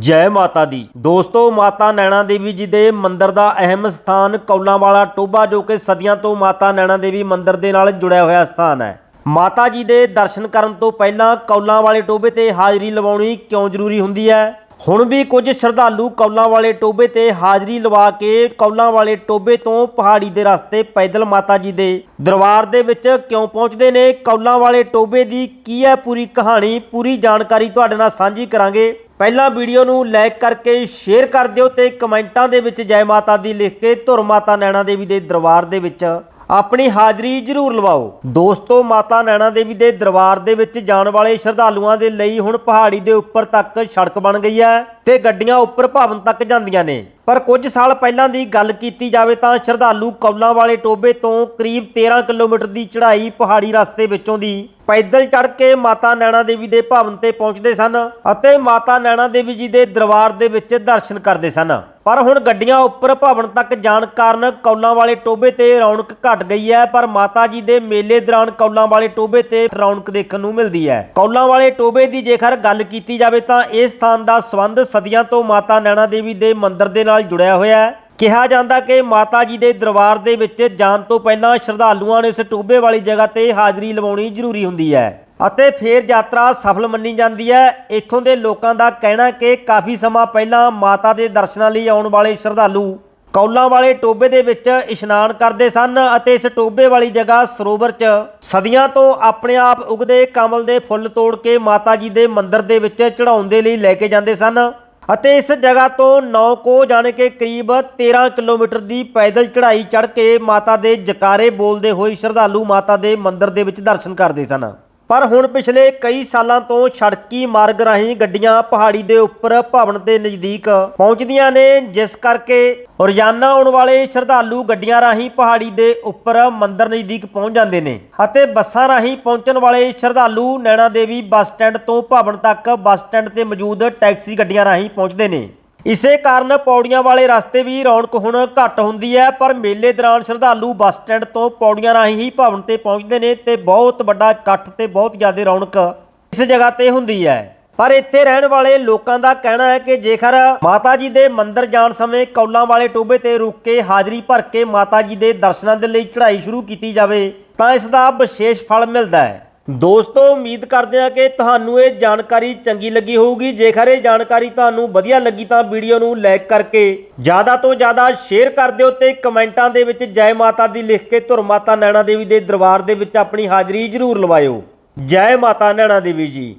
ਜੈ ਮਾਤਾ ਦੀ। ਦੋਸਤੋ, ਮਾਤਾ ਨੈਣਾ ਦੇਵੀ ਜੀ ਦੇ ਮੰਦਿਰ ਦਾ ਅਹਿਮ ਸਥਾਨ ਕੌਲਾਂਵਾਲਾ ਟੋਬਾ ਜੋ ਕਿ ਸਦੀਆਂ ਤੋਂ ਮਾਤਾ ਨੈਣਾ ਦੇਵੀ ਮੰਦਿਰ ਦੇ ਨਾਲ ਜੁੜਿਆ ਹੋਇਆ ਸਥਾਨ ਹੈ। ਮਾਤਾ ਜੀ ਦੇ ਦਰਸ਼ਨ ਕਰਨ ਤੋਂ ਪਹਿਲਾਂ ਕੌਲਾਂ ਵਾਲੇ ਟੋਬੇ ਤੇ ਹਾਜ਼ਰੀ ਲਵਾਉਣੀ ਕਿਉਂ ਜ਼ਰੂਰੀ ਹੁੰਦੀ ਹੈ? ਹੁਣ ਵੀ ਕੁਝ ਸ਼ਰਧਾਲੂ ਕੌਲਾਂ ਵਾਲੇ ਟੋਬੇ ਤੇ ਹਾਜ਼ਰੀ ਲਵਾ ਕੇ ਕੌਲਾਂ ਵਾਲੇ ਟੋਬੇ ਤੋਂ ਪਹਾੜੀ ਦੇ ਰਸਤੇ ਪੈਦਲ ਮਾਤਾ ਜੀ ਦੇ ਦਰਬਾਰ ਦੇ ਵਿੱਚ ਕਿਉਂ ਪਹੁੰਚਦੇ ਨੇ? ਕੌਲਾਂ ਵਾਲੇ ਟੋਬੇ ਦੀ ਕੀ ਹੈ ਪੂਰੀ ਕਹਾਣੀ? ਪੂਰੀ ਜਾਣਕਾਰੀ ਤੁਹਾਡੇ ਨਾਲ ਸਾਂਝੀ ਕਰਾਂਗੇ। ਪਹਿਲਾਂ ਵੀਡੀਓ ਨੂੰ ਲਾਈਕ ਕਰਕੇ ਸ਼ੇਅਰ ਕਰ ਦਿਓ ਤੇ ਕਮੈਂਟਾਂ ਦੇ ਵਿੱਚ ਜੈ ਮਾਤਾ ਦੀ ਲਿਖ ਕੇ ਧੁਰ ਮਾਤਾ ਨੈਣਾ ਦੇਵੀ ਦੇ ਦਰਬਾਰ ਦੇ ਵਿੱਚ ਆਪਣੀ ਹਾਜ਼ਰੀ ਜ਼ਰੂਰ ਲਵਾਓ। ਦੋਸਤੋ, ਮਾਤਾ ਨੈਣਾ ਦੇਵੀ ਦੇ ਦਰਬਾਰ ਦੇ ਵਿੱਚ ਜਾਣ ਵਾਲੇ ਸ਼ਰਧਾਲੂਆਂ ਦੇ ਲਈ ਹੁਣ ਪਹਾੜੀ ਦੇ ਉੱਪਰ ਤੱਕ ਸੜਕ ਬਣ ਗਈ ਹੈ ਤੇ ਗੱਡੀਆਂ ਉੱਪਰ ਭਵਨ ਤੱਕ ਜਾਂਦੀਆਂ ਨੇ। ਪਰ ਕੁਝ ਸਾਲ ਪਹਿਲਾਂ ਦੀ ਗੱਲ ਕੀਤੀ ਜਾਵੇ ਤਾਂ ਸ਼ਰਧਾਲੂ ਕੌਲਾਂ ਵਾਲੇ ਟੋਬੇ ਤੋਂ ਕਰੀਬ 13 ਕਿਲੋਮੀਟਰ ਦੀ ਚੜ੍ਹਾਈ ਪਹਾੜੀ ਰਸਤੇ ਵਿੱਚੋਂ ਦੀ ਪੈਦਲ ਚੜ੍ਹ ਕੇ ਮਾਤਾ ਨੈਣਾ ਦੇਵੀ ਦੇ ਭਵਨ ਤੇ ਪਹੁੰਚਦੇ ਸਨ ਅਤੇ ਮਾਤਾ ਨੈਣਾ ਦੇਵੀ ਜੀ ਦੇ ਦਰਬਾਰ ਦੇ ਵਿੱਚ ਦਰਸ਼ਨ ਕਰਦੇ ਸਨ। ਪਰ ਹੁਣ ਗੱਡੀਆਂ ਉੱਪਰ ਭਵਨ ਤੱਕ ਜਾਣ ਕਾਰਨ ਕੌਲਾਂ ਵਾਲੇ ਟੋਬੇ ਤੇ ਰੌਣਕ ਘਟ ਗਈ ਹੈ, ਪਰ ਮਾਤਾ ਜੀ ਦੇ ਮੇਲੇ ਦੌਰਾਨ ਕੌਲਾਂ ਵਾਲੇ ਟੋਬੇ ਤੇ ਰੌਣਕ ਦੇਖਣ ਨੂੰ ਮਿਲਦੀ ਹੈ। ਕੌਲਾਂ ਵਾਲੇ ਟੋਬੇ ਦੀ ਜੇਕਰ ਗੱਲ ਕੀਤੀ ਜਾਵੇ ਤਾਂ ਇਹ ਸਥਾਨ ਦਾ ਸੰਬੰਧ ਸਦੀਆਂ ਤੋਂ ਮਾਤਾ ਨੈਣਾ ਦੇਵੀ ਦੇ ਮੰਦਿਰ ਦੇ ਨਾਲ ਜੁੜਿਆ ਹੋਇਆ ਹੈ। ਕਿਹਾ ਜਾਂਦਾ ਕਿ ਮਾਤਾ ਜੀ ਦੇ ਦਰਬਾਰ ਦੇ ਵਿੱਚ ਜਾਣ ਤੋਂ ਪਹਿਲਾਂ ਸ਼ਰਧਾਲੂਆਂ ਨੇ ਇਸ ਟੋਬੇ ਵਾਲੀ ਜਗ੍ਹਾ ਤੇ ਹਾਜ਼ਰੀ ਲਵਾਉਣੀ ਜ਼ਰੂਰੀ ਹੁੰਦੀ ਹੈ। ਅਤੇ ਫਿਰ ਯਾਤਰਾ ਸਫਲ ਮੰਨੀ ਜਾਂਦੀ ਹੈ। ਇੱਥੋਂ ਦੇ ਲੋਕਾਂ ਦਾ ਕਹਿਣਾ ਕਿ ਕਾਫੀ ਸਮਾਂ ਪਹਿਲਾਂ ਮਾਤਾ ਦੇ ਦਰਸ਼ਨਾਂ ਲਈ ਆਉਣ ਵਾਲੇ ਸ਼ਰਧਾਲੂ ਕੌਲਾਂ ਵਾਲੇ ਟੋਬੇ ਦੇ ਵਿੱਚ ਇਸ਼ਨਾਨ ਕਰਦੇ ਸਨ ਅਤੇ ਇਸ ਟੋਬੇ ਵਾਲੀ ਜਗ੍ਹਾ ਸਰੋਵਰ 'ਚ ਸਦੀਆਂ ਤੋਂ ਆਪਣੇ ਆਪ ਉਗਦੇ ਕਮਲ ਦੇ ਫੁੱਲ ਤੋੜ ਕੇ ਮਾਤਾ ਜੀ ਦੇ ਮੰਦਿਰ ਦੇ ਵਿੱਚ ਚੜਾਉਣ ਦੇ ਲਈ ਲੈ ਕੇ ਜਾਂਦੇ ਸਨ। ਅਤੇ ਇਸ ਜਗ੍ਹਾ ਤੋਂ 9 ਕੋ ਜਾਣੇ ਕਿ ਕਰੀਬ 13 ਕਿਲੋਮੀਟਰ ਦੀ ਪੈਦਲ ਚੜ੍ਹਾਈ ਚੜ੍ਹ ਕੇ ਮਾਤਾ ਦੇ ਜਕਾਰੇ ਬੋਲਦੇ ਹੋਏ ਸ਼ਰਧਾਲੂ ਮਾਤਾ ਦੇ ਮੰਦਿਰ ਦੇ ਵਿੱਚ ਦਰਸ਼ਨ ਕਰਦੇ ਸਨ। ਪਰ ਹੁਣ ਪਿਛਲੇ ਕਈ ਸਾਲਾਂ ਤੋਂ ਸੜਕੀ ਮਾਰਗ ਰਾਹੀਂ ਗੱਡੀਆਂ ਪਹਾੜੀ ਦੇ ਉੱਪਰ ਭਵਨ ਦੇ ਨਜ਼ਦੀਕ ਪਹੁੰਚਦੀਆਂ ਨੇ, ਜਿਸ ਕਰਕੇ ਰੋਜ਼ਾਨਾ ਆਉਣ ਵਾਲੇ ਸ਼ਰਧਾਲੂ ਗੱਡੀਆਂ ਰਾਹੀਂ ਪਹਾੜੀ ਦੇ ਉੱਪਰ ਮੰਦਰ ਨਜ਼ਦੀਕ ਪਹੁੰਚ ਜਾਂਦੇ ਨੇ ਅਤੇ ਬੱਸਾਂ ਰਾਹੀਂ ਪਹੁੰਚਣ ਵਾਲੇ ਸ਼ਰਧਾਲੂ ਨੈਣਾ ਦੇਵੀ ਬੱਸ ਸਟੈਂਡ ਤੋਂ ਭਵਨ ਤੱਕ ਬੱਸ ਸਟੈਂਡ ਤੇ ਮੌਜੂਦ ਟੈਕਸੀ ਗੱਡੀਆਂ ਰਾਹੀਂ ਪਹੁੰਚਦੇ ਨੇ। ਇਸੇ ਕਾਰਨ ਪੌੜੀਆਂ ਵਾਲੇ ਰਸਤੇ ਵੀ ਰੌਣਕ ਹੁਣ ਘੱਟ ਹੁੰਦੀ ਹੈ, ਪਰ ਮੇਲੇ ਦੌਰਾਨ ਸ਼ਰਧਾਲੂ ਬੱਸ ਸਟੈਂਡ ਤੋਂ ਪੌੜੀਆਂ ਰਾਹੀਂ ਹੀ ਭਵਨ ਤੇ ਪਹੁੰਚਦੇ ਨੇ ਤੇ ਬਹੁਤ ਵੱਡਾ ਇਕੱਠ ਤੇ ਬਹੁਤ ਜ਼ਿਆਦਾ ਰੌਣਕ ਇਸ ਜਗ੍ਹਾ ਤੇ ਹੁੰਦੀ ਹੈ। ਪਰ ਇੱਥੇ ਰਹਿਣ ਵਾਲੇ ਲੋਕਾਂ ਦਾ ਕਹਿਣਾ ਹੈ ਕਿ ਜੇਕਰ ਮਾਤਾ ਜੀ ਦੇ ਮੰਦਿਰ ਜਾਣ ਸਮੇਂ ਕੌਲਾਂ ਵਾਲੇ ਟੋਬੇ ਤੇ ਰੁਕ ਕੇ ਹਾਜ਼ਰੀ ਭਰ ਕੇ ਮਾਤਾ ਜੀ ਦੇ ਦਰਸ਼ਨਾਂ ਦੇ ਲਈ ਚੜ੍ਹਾਈ ਸ਼ੁਰੂ ਕੀਤੀ ਜਾਵੇ, ਤਾਂ ਇਸ ਦਾ ਵਿਸ਼ੇਸ਼ ਫਲ ਮਿਲਦਾ ਹੈ। ਦੋਸਤੋ, ਉਮੀਦ ਕਰਦੇ ਹਾਂ ਕਿ ਤੁਹਾਨੂੰ ਇਹ ਜਾਣਕਾਰੀ ਚੰਗੀ ਲੱਗੀ ਹੋਊਗੀ। ਜੇਕਰ ਇਹ ਜਾਣਕਾਰੀ ਤੁਹਾਨੂੰ ਵਧੀਆ ਲੱਗੀ ਤਾਂ ਵੀਡੀਓ ਨੂੰ ਲਾਈਕ ਕਰਕੇ ਜ਼ਿਆਦਾ ਤੋਂ ਜ਼ਿਆਦਾ ਸ਼ੇਅਰ ਕਰ ਦਿਓ ਤੇ ਕਮੈਂਟਾਂ ਦੇ ਵਿੱਚ ਜੈ ਮਾਤਾ ਦੀ ਲਿਖ ਕੇ ਧੁਰ ਮਾਤਾ ਨੈਣਾ ਦੇਵੀ ਦੇ ਦਰਬਾਰ ਦੇ ਵਿੱਚ ਆਪਣੀ ਹਾਜ਼ਰੀ ਜ਼ਰੂਰ ਲਵਾਇਓ। ਜੈ ਮਾਤਾ ਨੈਣਾ ਦੇਵੀ ਜੀ।